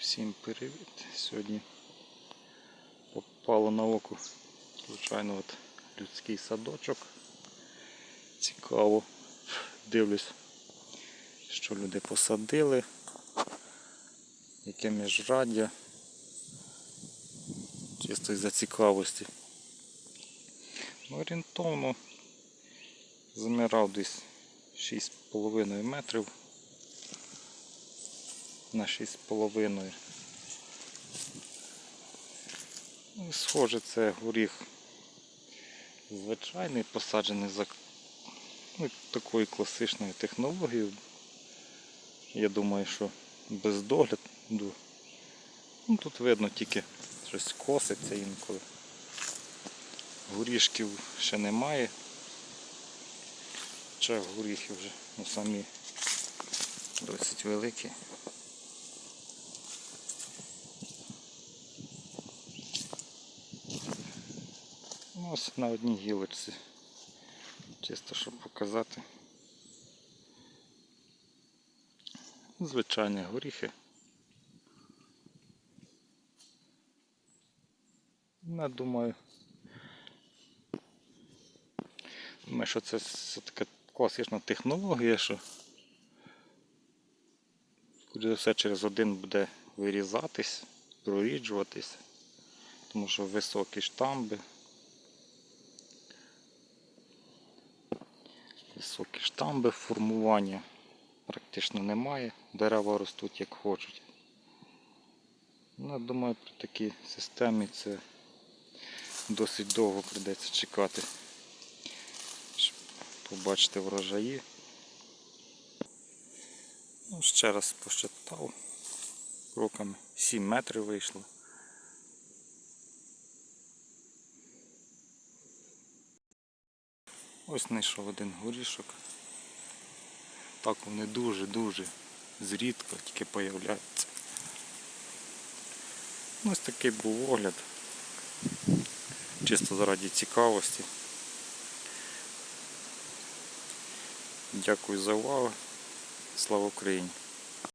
Всім привіт! Сьогодні попало на око, звичайно, от людський садочок. Цікаво. Дивлюсь, що люди посадили, яке міжраддя. Чисто із-за цікавості. Ну, орієнтовно замирав десь 6,5 метрів на 6,5. Ну, схоже, це горіх звичайний, посаджений за ну, такою класичною технологією. Я думаю, що без догляду. Ну, тут видно тільки щось коситься інколи. Горішків ще немає. Хоча горіхи вже ну, самі досить великі. Ну, ось на одній гілочці. Чисто щоб показати. Звичайні горіхи. Я думаю, думаю, що це все така класична технологія, що за все через один буде вирізатись, проріджуватись, тому що високі штамби. Високі штамби формування практично немає. Дерева ростуть як хочуть. Ну, я думаю, при такій системі це досить довго прийдеться чекати, щоб побачити врожаї. Ну, ще раз посчитав. Кроками 7 метрів вийшло. Ось знайшов один горішок. Так вони дуже-дуже зрідко тільки появляються. Ось такий був огляд. Чисто заради цікавості. Дякую за увагу. Слава Україні!